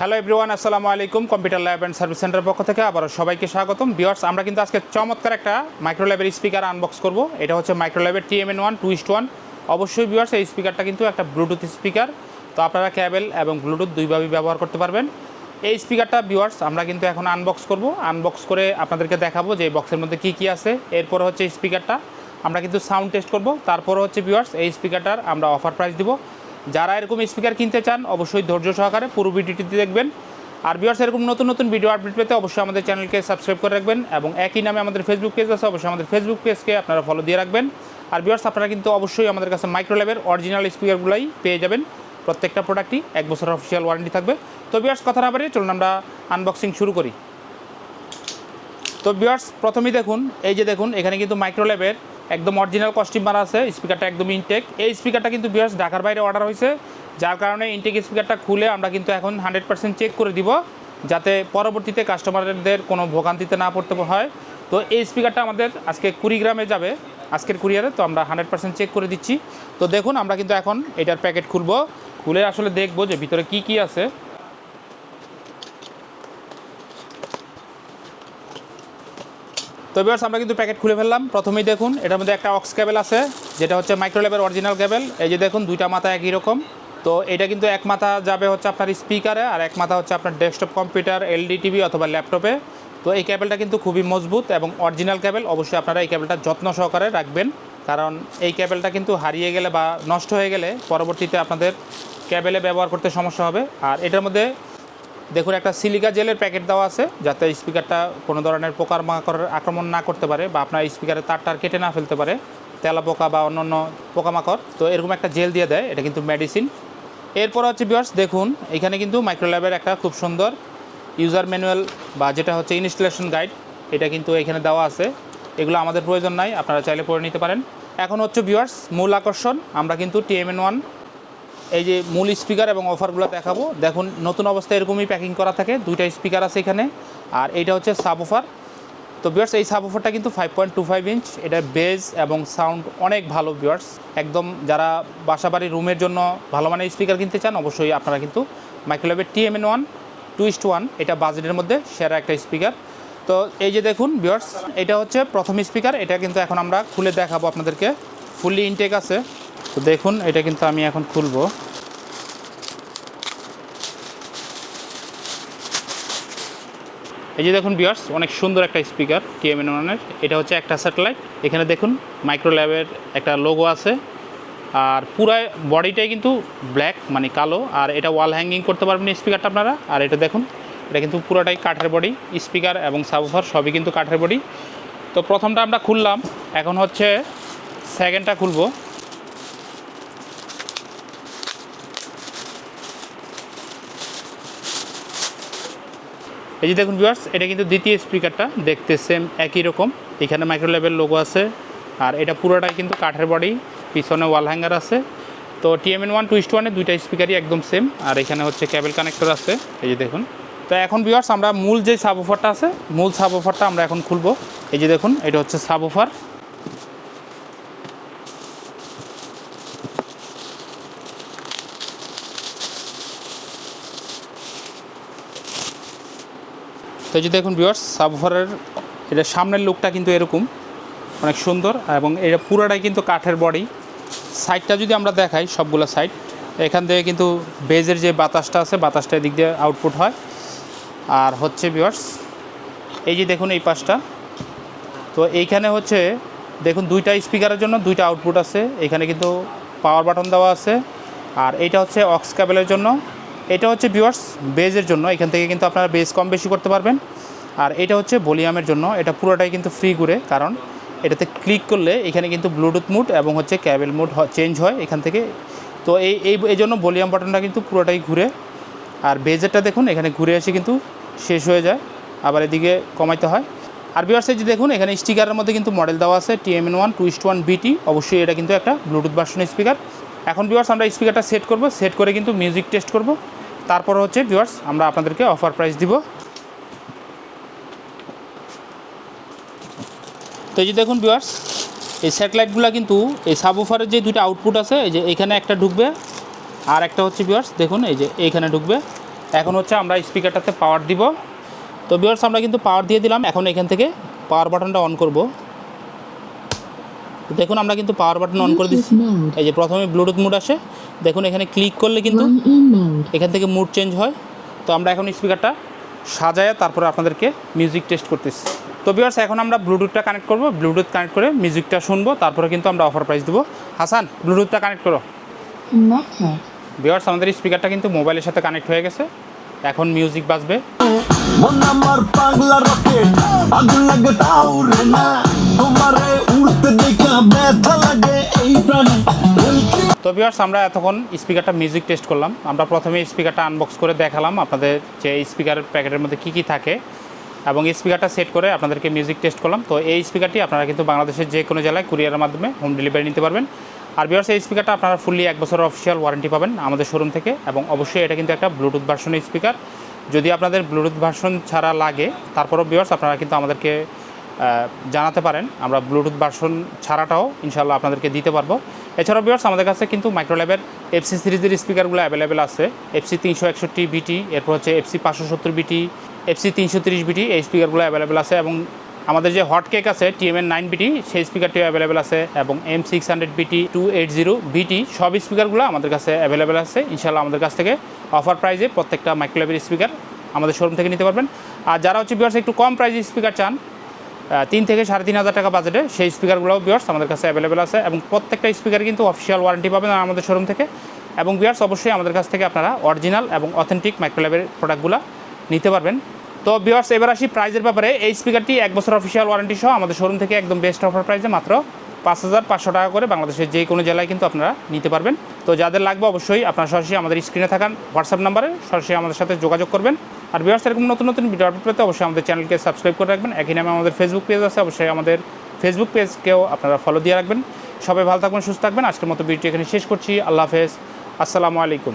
Hello everyone আসসালামু আলাইকুম computer lab and service centre পক্ষ থেকে আবারও সবাইকে স্বাগতম। বিয়ার্স আমরা কিন্তু আজকে চমৎকার একটা মাইক্রো ল্যাবের স্পিকার আনবক্স করব। এটা হচ্ছে মাইক্রো ল্যাবের TMN one two east one অবশ্যই বিয়ার্স এই স্পিকারটা কিন্তু একটা ব্লুটুথ স্পিকার তো আপনারা ক্যাবেল এবং ব্লুটুথ দুইভাবেই ব্যবহার করতে পারবেন। এই স্পিকারটা বিয়ার্স আমরা কিন্তু এখন আনবক্স করব। আনবক্স করে আপনাদেরকে দেখাবো যে বক্সের মধ্যে কী কী আছে। এরপর হচ্ছে স্পিকারটা আমরা কিন্তু সাউন্ড টেস্ট করব। তারপর হচ্ছে বিয়ার্স এই স্পিকারটার আমরা অফার প্রাইস দিব। যারা এরকম স্পিকার কিনতে চান, অবশ্যই ধৈর্য সহকারে পুরো ভিডিওটি দেখবেন। আর বিয়ার্স এরকম নতুন নতুন ভিডিও আপডেট পেতে অবশ্যই আমাদের চ্যানেলকে সাবস্ক্রাইব করে রাখবেন এবং একই নামে আমাদের ফেসবুক পেজ আছে, অবশ্যই আমাদের ফেসবুক পেজকে আপনারা ফলো দিয়ে রাখবেন। আর বিয়ার্স আপনারা কিন্তু অবশ্যই আমাদের কাছে মাইক্রোল্যাবের অরিজিনাল স্পিকারগুলোই পেয়ে যাবেন। প্রত্যেকটা প্রোডাক্টই এক বছর অফিসিয়াল ওয়ারেন্টি থাকবে। তো বিয়ার্স কথা না বাড়িয়ে চলুন আমরা আনবক্সিং শুরু করি। তো বিয়ার্স প্রথমেই দেখুন, এই যে দেখুন, এখানে কিন্তু মাইক্রোল্যাবের একদম অরিজিনাল কস্টিউম মারা আছে স্পিকারটা একদম ইনটেক এই স্পিকারটা কিন্তু বিয়ার্স ঢাকার বাইরে অর্ডার হয়েছে, যার কারণে ইনটেক স্পিকারটা খুলে আমরা কিন্তু এখন হান্ড্রেড পার্সেন্ট চেক করে দিব, যাতে পরবর্তীতে কাস্টমারদের কোনো ভোগান্তিতে না পড়তে হয়। তো এই স্পিকারটা আমাদের আজকে কুড়িগ্রামে যাবে, আজকের কুরিয়ারে, তো আমরা হান্ড্রেড পার্সেন্ট চেক করে দিচ্ছি। তো দেখুন, আমরা কিন্তু এখন এটার প্যাকেট খুলবো, খুলে আসলে দেখব যে ভিতরে কি কি আছে। তো বিয়ার্স আমরা কিন্তু প্যাকেট খুলে ফেললাম। প্রথমেই দেখুন, এটার মধ্যে একটা অক্স কেবল আছে, যেটা হচ্ছে মাইক্রোলেবের অরিজিনাল কেবল এই যে দেখুন, দুইটা মাথা একই রকম। তো এটা কিন্তু এক মাথা যাবে হচ্ছে আপনার স্পিকারে আর এক মাথা হচ্ছে আপনার ডেস্কটপ কম্পিউটার এলডি টিভি অথবা ল্যাপটপে তো এই কেবলটা কিন্তু খুবই মজবুত এবং অরিজিনাল কেবল অবশ্যই আপনারা এই কেবলটা যত্ন সহকারে রাখবেন, কারণ এই কেবলটা কিন্তু হারিয়ে গেলে বা নষ্ট হয়ে গেলে পরবর্তীতে আপনাদের কেবেলে ব্যবহার করতে সমস্যা হবে। আর এটার মধ্যে দেখুন, একটা সিলিকা জেলের প্যাকেট দেওয়া আছে, যাতে স্পিকারটা কোনো ধরনের পোকার মাকড়ের আক্রমণ না করতে পারে বা আপনার স্পিকারের তারটার কেটে না ফেলতে পারে তেলা পোকা বা অন্য অন্য পোকামাকড়। তো এরকম একটা জেল দিয়ে দেয়, এটা কিন্তু মেডিসিন এরপর হচ্ছে বিয়ার্স দেখুন, এখানে কিন্তু মাইক্রোল্যাবের একটা খুব সুন্দর ইউজার ম্যানুয়াল বা যেটা হচ্ছে ইনস্টলেশন গাইড এটা কিন্তু এখানে দেওয়া আছে। এগুলো আমাদের প্রয়োজন নাই, আপনারা চাইলে পড়ে নিতে পারেন। এখন হচ্ছে বিয়ার্স মূল আকর্ষণ, আমরা কিন্তু টিএমএন ওয়ান এই যে মূল স্পিকার এবং অফারগুলো দেখাবো। দেখুন, নতুন অবস্থায় এরকমই প্যাকিং করা থাকে। দুইটা স্পিকার আছে এখানে। আর এইটা হচ্ছে সাব অফার। তো বিয়ার্স এই সাব অফারটা কিন্তু five point two five inch এটার বেজ এবং সাউন্ড অনেক ভালো বিয়ার্স একদম যারা বাসা বাড়ির রুমের জন্য ভালো মানের স্পিকার কিনতে চান, অবশ্যই আপনারা কিন্তু মাইক্রোলেভের TMN one two east one এটা বাজেটের মধ্যে সেরা একটা স্পিকার তো এই যে দেখুন বিয়ার্স এটা হচ্ছে প্রথম স্পিকার এটা কিন্তু এখন আমরা খুলে দেখাবো আপনাদেরকে। ফুললি ইনটেক আছে। তো দেখুন, এটা কিন্তু আমি এখন খুলবো। এই যে দেখুন বিয়ার্স অনেক সুন্দর একটা স্পিকার টিএমএন ওয়ানের এটা হচ্ছে একটা স্যাটেলাইট এখানে দেখুন মাইক্রো ল্যাবের একটা লোগো আছে। আর পুরো বডিটাই কিন্তু ব্ল্যাক মানে কালো। আর এটা ওয়াল হ্যাঙ্গিং করতে পারবেন স্পিকারটা আপনারা। আর এটা দেখুন, এটা কিন্তু পুরোটাই কাঠের বডি স্পিকার এবং সাবুফার সবই কিন্তু কাঠের বডি তো প্রথমটা আমরা খুললাম। এখন হচ্ছে সেকেন্ডটা খুলবো। এই যে দেখুন ভিউয়ার্স এটা কিন্তু দ্বিতীয় স্পিকারটা দেখতে সেম একই রকম। এখানে মাইক্রো লেভেল লোগো আছে, আর এটা পুরোটাই কিন্তু কাঠের বডি পিছনে ওয়াল হ্যাঙ্গার আছে। তো টিএমএন ওয়ান টুইস্ট ওয়ানের দুইটা স্পিকারই একদম সেম আর এখানে হচ্ছে ক্যাবেল কানেক্টর আছে, এই যে দেখুন। তো এখন ভিউয়ার্স আমরা মূল যে সাব আছে, মূল সাব আমরা এখন খুলবো। এই যে দেখুন, এটা হচ্ছে সাব এই যে দেখুন ভিউয়ার্স সাবফারের এটা সামনের লুকটা কিন্তু এরকম, অনেক সুন্দর এবং এটা পুরোটাই কিন্তু কাঠের বডি সাইডটা যদি আমরা দেখাই, সবগুলো সাইড এখান থেকে কিন্তু বেজের যে বাতাসটা আছে, বাতাসটা এদিক দিয়ে আউটপুট হয়। আর হচ্ছে ভিউয়ার্স এই যে দেখুন এই পাশটা, তো এইখানে হচ্ছে দেখুন দুইটা স্পিকারের জন্য দুইটা আউটপুট আছে। এখানে কিন্তু পাওয়ার বাটন দেওয়া আছে। আর এইটা হচ্ছে অক্স ক্যাবেলের জন্য। এটা হচ্ছে ভিউয়ার্স বেজের জন্য। এখান থেকে কিন্তু আপনারা বেজ কম বেশি করতে পারবেন। আর এটা হচ্ছে ভলিউমের জন্য। এটা পুরোটাই কিন্তু ফ্রি ঘুরে। কারণ এটাতে ক্লিক করলে এখানে কিন্তু ব্লুটুথ মুড এবং হচ্ছে ক্যাবেল মুড চেঞ্জ হয় এখান থেকে। তো এই এই জন্য ভলিউম বাটনটা কিন্তু পুরোটাই ঘুরে। আর বেজেরটা দেখুন, এখানে ঘুরে এসে কিন্তু শেষ হয়ে যায়। আবার এদিকে কমাইতে হয়। আর বিয়ার্সে যে দেখুন, এখানে স্টিকারের মধ্যে কিন্তু মডেল দেওয়া আছে টিএমএন ওয়ান টুইস্ট ওয়ান বিটি অবশ্যই এটা কিন্তু একটা ব্লুটুথ ভার্সন স্পিকার এখন বিওয়ার্স আমরা স্পিকারটা সেট করব। সেট করে কিন্তু মিউজিক টেস্ট করব। তারপর হচ্ছে ভিউয়ার্স আমরা আপনাদেরকে অফার প্রাইস দিব। তো এই যে দেখুন ভিউয়ার্স এই স্যাটেলাইটগুলো কিন্তু, এই সাবওফারের যে দুটো আউটপুট আছে, এই যে এখানে একটা ঢুকবে, আর একটা হচ্ছে ভিউয়ার্স দেখুন, এই যে এইখানে ঢুকবে। এখন হচ্ছে আমরা স্পিকারটাতে পাওয়ার দিব। তো বিয়ার্স আমরা কিন্তু পাওয়ার দিয়ে দিলাম, এখন এখান থেকে পাওয়ার বাটনটা অন করব। দেখুন আমরা কিন্তু পাওয়ার বাটন অন করে দিচ্ছি। এই যে প্রথমে ব্লুটুথ মুড আসে। দেখুন এখানে ক্লিক করলে কিন্তু. এখান থেকে মুড চেঞ্জ হয়। তো আমরা এখন স্পিকারটা সাজায় তারপরে আপনাদেরকে মিউজিক টেস্ট করতেছি। তো বিয়ার্স এখন আমরা ব্লুটুথটা কানেক্ট করব। ব্লুটুথ কানেক্ট করে মিউজিকটা শুনব। তারপরে কিন্তু আমরা অফার প্রাইস দেবো। হাসান ব্লুটুথটা কানেক্ট করো. বিয়ার্স আমাদের স্পিকারটা কিন্তু মোবাইলের সাথে কানেক্ট হয়ে গেছে। এখন মিউজিক বাজবে। মন আমার পাগলা রকেট আগুন লাগে তাউরে না তো বিয়ার্স আমরা এতক্ষণ স্পিকারটা মিউজিক টেস্ট করলাম। আমরা প্রথমে স্পিকারটা আনবক্স করে দেখালাম আপনাদের যে স্পিকারের প্যাকেটের মধ্যে কী কী থাকে এবং স্পিকারটা সেট করে আপনাদেরকে মিউজিক টেস্ট করলাম। তো এই স্পিকারটি আপনারা কিন্তু বাংলাদেশের যে কোনো জেলায় কুরিয়ারের মাধ্যমে হোম ডেলিভারি নিতে পারবেন। আর বিয়ার্স এই স্পিকারটা আপনারা ফুললি এক বছর অফিসিয়াল ওয়ারেন্টি পাবেন আমাদের শোরুম থেকে এবং অবশ্যই এটা কিন্তু একটা ব্লুটুথ ভার্সনের স্পিকার যদি আপনাদের ব্লুটুথ ভার্সন ছাড়া লাগে, তারপরও বিয়ার্স আপনারা কিন্তু আমাদেরকে জানাতে পারেন। আমরা ব্লুটুথ ভার্সন ছাড়াটাও ইনশাল্লাহ আপনাদেরকে দিতে পারব। এছাড়াও বিয়ার্স আমাদের কাছে কিন্তু মাইক্রোল্যাবের এফসি সিরিজের স্পিকারগুলো অ্যাভেলেবেল আছে। এফসি তিনশো একষট্টি বিটি এরপর হচ্ছে এফসি পাঁচশো সত্তর বিটি এফসি তিনশো তিরিশ বিটি এই স্পিকারগুলো অ্যাভেলেবেল আছে এবং আমাদের যে হট কেক আছে টিএমএন নাইন বিটি সেই স্পিকারটিও অ্যাভেলেবেল আছে এবং M six hundred BT two eight zero BT সব স্পিকারগুলো আমাদের কাছে অ্যাভেলেবেল আছে। ইনশাল্লাহ আমাদের কাছ থেকে অফার প্রাইজে প্রত্যেকটা মাইক্রোল্যাবের স্পিকার আমাদের শোরুম থেকে নিতে পারবেন। আর যারা হচ্ছে বিয়ার্স একটু কম প্রাইজে স্পিকার চান তিন থেকে সাড়ে তিন হাজার টাকা বাজেটে সেই স্পিকারগুলোও বিয়ার্স আমাদের কাছে অ্যাভেলেবেল আছে এবং প্রত্যেকটা স্পিকার কিন্তু অফিসিয়াল ওয়ারেন্টি পাবেন আমাদের শোরুম থেকে। এবং বিয়ার্স অবশ্যই আমাদের কাছ থেকে আপনারা অরিজিনাল এবং অথেন্টিক মাইক্রোল্যাবের প্রোডাক্টগুলো নিতে পারবেন। তো বিয়ার্স এবার আসি প্রাইজের ব্যাপারে। এই স্পিকারটি এক বছর অফিসিয়াল ওয়ারেন্টি সহ আমাদের শোরুম থেকে একদম বেস্ট অফার প্রাইসে মাত্র পাঁচ হাজার পাঁচশো টাকা করে বাংলাদেশের যে কোনো জেলায় কিন্তু আপনারা নিতে পারবেন। তো যাদের লাগবে অবশ্যই আপনারা সরাসরি আমাদের স্ক্রিনে থাকান হোয়াটসঅ্যাপ নাম্বারে সরাসরি আমাদের সাথে যোগাযোগ করবেন। আর বিহার এরকম নতুন নতুন ভিডিও আপডেট পেতে অবশ্যই আমাদের চ্যানেলকে সাবস্ক্রাইব করে রাখবেন। একই নামে আমাদের ফেসবুক পেজ আছে, অবশ্যই আমাদের ফেসবুক পেজকেও আপনারা ফলো দিয়ে রাখবেন। সবাই ভালো থাকবেন, সুস্থ থাকবেন। আজকের মতো ভিডিও এখানে শেষ করছি। আল্লাহ হাফেজ। আসসালামু আলাইকুম।